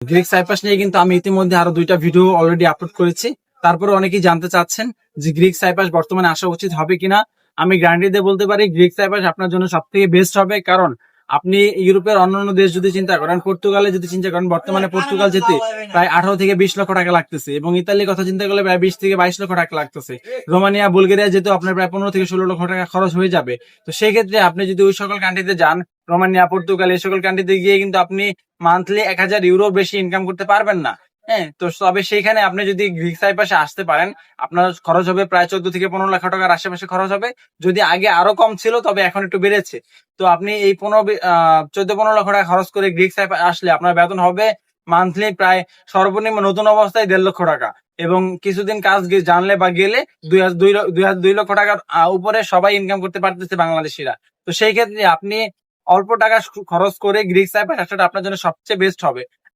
Greek সাইপাস নিয়ে কিন্তু আমি ইতিমধ্যে আরও দুইটা ভিডিও অলরেডি আপলোড করেছি। তারপরে অনেকেই জানতে চাচ্ছেন যে গ্রিক সাইপাস বর্তমানে আসা উচিত হবে কিনা। আমি গ্যারান্টি দিয়ে বলতে পারি গ্রিক সাইপাস আপনার জন্য সব থেকে বেস্ট হবে। কারণ আপনি ইউরোপের অন্যান্য দেশ যদি চিন্তা করেন, পর্তুগালে যদি চিন্তা করেন, বর্তমানে পর্তুগাল যেতে প্রায় আঠারো থেকে বিশ লক্ষ টাকা লাগতেছে এবং ইতালির কথা চিন্তা করলে প্রায় বিশ থেকে বাইশ লক্ষ টাকা লাগতেছে। রোমানিয়া, বুলগেরিয়া যেতেও আপনার প্রায় পনেরো থেকে ষোলো লক্ষ টাকা খরচ হয়ে যাবে। তো সেক্ষেত্রে আপনি যদি ওই সকল কান্ট্রিতে যান, রোমানিয়া, পর্তুগাল, এই সকল কান্ট্রিতে গিয়ে কিন্তু আপনি মান্থলি এক হাজার ইউরো বেশি ইনকাম করতে পারবেন না। হ্যাঁ তো তবে সেইখানে আপনি যদি গ্রিক সাইপাসে আসতে পারেন, আপনার খরচ হবে প্রায় চোদ্দ থেকে পনেরো লাখ টাকার আশেপাশে খরচ হবে। যদি আগে আরও কম ছিল, তবে এখন একটু বেড়েছে। তো আপনি এই পনেরো চোদ্দ পনেরো লাখ টাকা খরচ করে গ্রিক সাইপাস আসলে আপনার বেতন হবে মান্থলি প্রায় সর্বনিম্ন নতুন অবস্থায় দেড় লক্ষ টাকা। এবং কিছুদিন কাজ জানলে বা গেলে দুই দুই লক্ষ টাকার উপরে সবাই ইনকাম করতে পারতেছে বাংলাদেশিরা। তো সেই ক্ষেত্রে আপনি অল্প টাকা খরচ করে গ্রিক সাইপ্রাস আসাটা আপনার জন্য সবচেয়ে বেস্ট হবে।